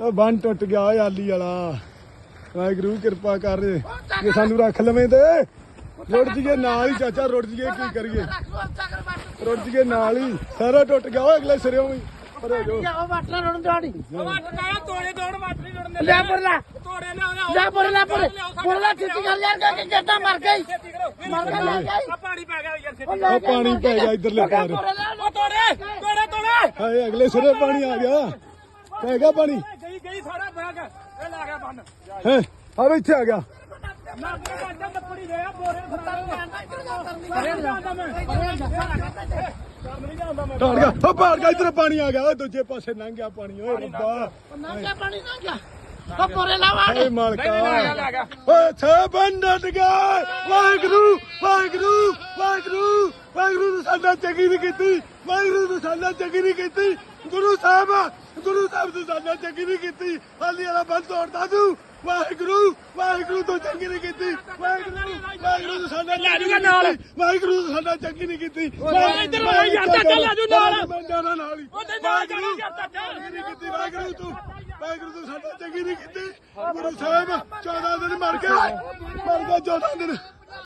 ਉਹ ਬੰਨ ਟੁੱਟ ਗਿਆ ਓਏ ਆਲੀ ਵਾਲਾ। ਵਾਹਿਗੁਰੂ ਕਿਰਪਾ ਕਰ ਜੇ ਸਾਨੂੰ ਰੱਖ ਲਵੇਂ ਤੇ। ਰੁੜ ਜੀਏ ਨਾਲ ਹੀ ਚਾਚਾ ਰੁੜ ਜੀਏ ਕੀ ਕਰੀਏ? ਰੁੜ ਜੀਏ ਨਾਲ ਹੀ ਸਾਰਾ ਟੁੱਟ ਗਿਆ ਓਏ ਅਗਲੇ ਸਿਰੇ ਵੀ ਪਰ ਹੋ ਜਾਓ। ਉਹ ਵਾਟਣਾ ਰੋਣ ਦਾੜੀ ਵੱਟ ਨਾ ਤੋੜੇ ਤੋੜ ਵੱਟ ਨਹੀਂ ਤੋੜਨੇ ਲੈ ਬਰਲਾ ਤੋੜੇ ਲੈ ਬਰਲਾ ਬਰ। ਬਰਲਾ ਛੇਤੀ ਕਰ। ਲਿਆ ਕਿ ਜੱਟਾ ਮਰ ਗਈ। ਮਰ ਗਿਆ ਲੈ ਗਈ ਆ ਪਾਣੀ ਪੈ ਗਿਆ ਯਾਰ ਛੇਤੀ ਉਹ ਪਾਣੀ ਪੈ ਗਿਆ ਇਧਰਲੇ ਪਾਰ। ਉਹ ਤੋੜੇ ਤੋੜੇ ਤੋੜੇ। ਹਾਏ ਅਗਲੇ ਸਿਰੇ ਪਾਣੀ ਆ ਗਿਆ। ਪੈ ਗਿਆ ਪਾਣੀ। ਗਈ ਗਈ ਸਾਰਾ ਬੈਗ ਇਹ ਲਾ ਗਿਆ ਬੰਨ। ਹੈ ਆ ਵੀ ਇੱਥੇ ਆ ਗਿਆ। ਬੰਦਾ ਟਾੜ ਗਿਆ ਉਹ ਪਾੜ ਗਿਆ ਇਧਰ ਪਾਣੀ ਆ ਗਿਆ। ਓਏ ਦੂਜੇ ਪਾਸੇ ਲੰਘ ਗਿਆ ਪਾਣੀ। ਓਏ ਰੱਬਾ। ਨਾ ਕਿਆ ਪਾਣੀ ਨਾ ਗਿਆ। ਉਹ ਬੋਰੇ ਲਾਵਾ। ਏ ਮਾਲਕਾ। ਓਏ ਛੇ ਬੰਦਟ ਗਏ ਵਾਹਿਗੁਰੂ ਵਾਹਿਗੁਰੂ ਵਾਹਿਗੁਰੂ। ਵਾਹਿਗੁਰੂ ਨੇ ਸਾਡਾ ਚੰਗੀ ਨਹੀਂ ਕੀਤੀ ਵਾਹਿਗੁਰੂ ਨੇ ਸਾਡਾ ਚੰਗੀ ਨਹੀਂ ਕੀਤੀ। ਗੁਰੂ ਸਾਹਿਬ ਗੁਰੂ ਸਾਹਿਬ ਨੇ ਸਾਡਾ ਚੰਗੀ ਨਹੀਂ ਕੀਤੀ। ਹਾਲੀ ਵਾਲਾ ਬੰਦ ਤੋੜਦਾ ਤੂੰ ਵਾਹਿਗੁਰੂ ਵਾਹਿਗੁਰੂ ਤੋਂ ਚੰਗੀ ਨਹੀਂ ਕੀਤੀ। ਵਾਹਿਗੁਰੂ ਸਾਡਾ ਨਾਲ। ਵਾਹਿਗੁਰੂ ਸਾਡਾ ਚੰਗੀ ਨਹੀਂ ਕੀਤੀ। ਇੱਧਰ ਆ ਯਾਰ, ਨਾਲ। ਮੈਂ ਜਾਣਾ ਨਾਲ ਹੀ। ਨਹੀਂ ਵਾਹਿਗੁਰੂ ਤੂੰ ਵਾਹਿਗੁਰੂ ਤੂੰ ਸਾਡਾ ਚੰਗੀ ਨਹੀਂ ਕੀਤੀ। ਗੁਰੂ ਸਾਹਿਬ 14 ਦਿਨ ਮਰ ਗਏ। ਮਰ ਗਏ 14 ਦਿਨ।